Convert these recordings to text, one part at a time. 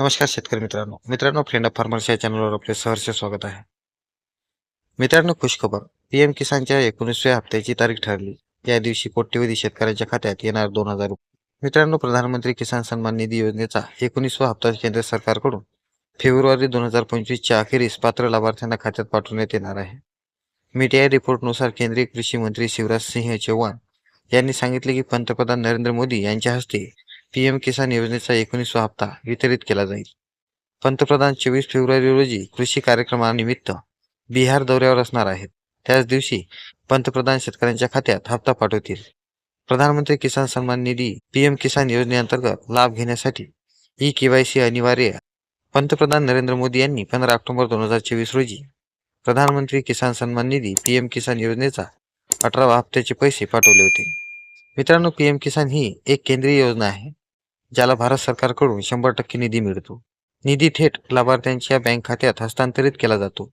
नमस्कार शेतकरी मित्रांनो. मित्रांनो फ्रेंड ऑफ फार्मर्स या चॅनलवर आपले सहर्ष स्वागत आहे. मित्रांनो खुशखबर पीएम किसानच्या एकोणीसव्या हप्त्याची तारीख ठरली. या दिवशी कोट्यवधी शेतकऱ्यांच्या खात्यात येणार दोन हजार रुपये. मित्रांनो प्रधानमंत्री किसान सन्मान निधी योजनेचा एकोणीसवा हप्ता केंद्र सरकारकडून फेब्रुवारी दोन हजार पंचवीसच्या अखेरीस पात्र लाभार्थ्यांना खात्यात पाठवण्यात येणार आहे. मीडिया रिपोर्टनुसार केंद्रीय कृषी मंत्री शिवराज सिंह चौहान यांनी सांगितले की पंतप्रधान नरेंद्र मोदी यांच्या हस्ते पीएम किसान योजनेचा एकोणीसवा हप्ता वितरित केला जाईल. पंतप्रधान चोवीस फेब्रुवारी रोजी कृषी कार्यक्रमानिमित्त बिहार दौऱ्यावर असणार आहेत. त्याच दिवशी पंतप्रधान शेतकऱ्यांच्या खात्यात हप्ता पाठवतील. प्रधानमंत्री किसान सन्मान निधी पीएम किसान योजनेअंतर्गत लाभ घेण्यासाठी ई केवायसी अनिवार्य पंतप्रधान नरेंद्र मोदी यांनी पंधरा ऑक्टोबर दोन हजार चोवीस रोजी प्रधानमंत्री किसान सन्मान निधी पीएम किसान योजनेचा अठरावा हप्त्याचे पैसे पाठवले होते. मित्रांनो पीएम किसान ही एक केंद्रीय योजना आहे. ज्याला भारत सरकारकडून शंभर टक्के निधी मिळतो. निधी थेट लाभार्थ्यांच्या बँक खात्यात हस्तांतरित केला जातो.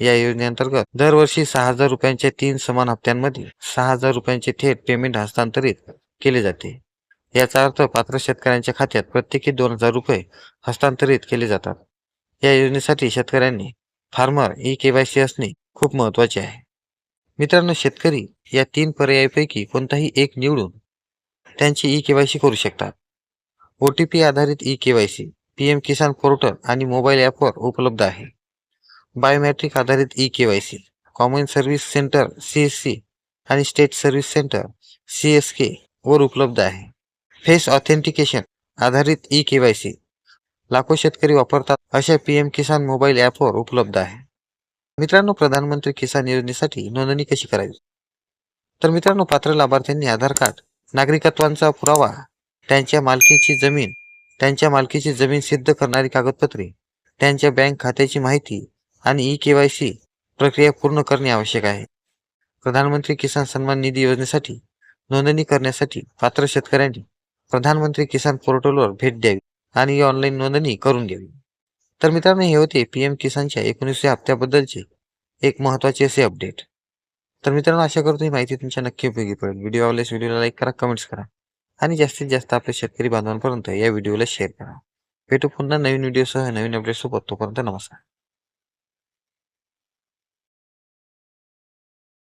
या योजनेअंतर्गत दरवर्षी सहा हजार रुपयांच्या तीन समान हप्त्यांमध्ये सहा हजार रुपयांचे थेट पेमेंट हस्तांतरित केले जाते. याचा अर्थ पात्र शेतकऱ्यांच्या खात्यात प्रत्येकी दोन हजार रुपये हस्तांतरित केले जातात. या योजनेसाठी शेतकऱ्यांनी फार्मर ई केवायसी असणे खूप महत्त्वाचे आहे. मित्रांनो शेतकरी या तीन पर्यायापैकी कोणताही एक निवडून त्यांची ई केवायसी करू शकतात. ओ टी पी आधारित E KYC P M Kisan portal आणि मोबाईल ॲपवर उपलब्ध आहे. बायोमॅट्रिक आधारित E KYC common service centre C S C आणि state service centre C S K वर उपलब्ध आहे. फेस ऑथेंटिकेशन आधारित ई केवायसी लाखो शेतकरी वापरतात अशा पी एम किसान मोबाईल ॲपवर उपलब्ध आहे. मित्रांनो प्रधानमंत्री किसान योजनेसाठी नोंदणी कशी करावी? तर मित्रांनो पात्र लाभार्थ्यांनी आधार कार्ड नागरिकत्वांचा पुरावा त्यांच्या मालकीची जमीन त्यांच्या मालकीची जमीन सिद्ध करणारी कागदपत्रे त्यांच्या बँक खात्याची माहिती आणि ई केवायसी प्रक्रिया पूर्ण करणे आवश्यक आहे. प्रधानमंत्री किसान सन्मान निधी योजनेसाठी नोंदणी करण्यासाठी पात्र शेतकऱ्यांनी प्रधानमंत्री किसान पोर्टलवर भेट द्यावी आणि ऑनलाईन नोंदणी करून घ्यावी. तर मित्रांनो हे होते पी एम किसानच्या एकोणीसव्या हप्त्याबद्दलचे एक महत्त्वाचे असे अपडेट. तर मित्रांनो आशा करतो ही माहिती तुमच्या नक्की उपयोगी पडेल. व्हिडिओ आवडल्यास व्हिडिओला लाईक करा कमेंट्स करा. आणि जास्तीत जास्त आपल्या शेतकरी बांधवांपर्यंत या व्हिडिओला शेअर करा. भेटू पुन्हा नवीन व्हिडिओसह नवीन अपडेटसोबत तोपर्यंत नमस्कार.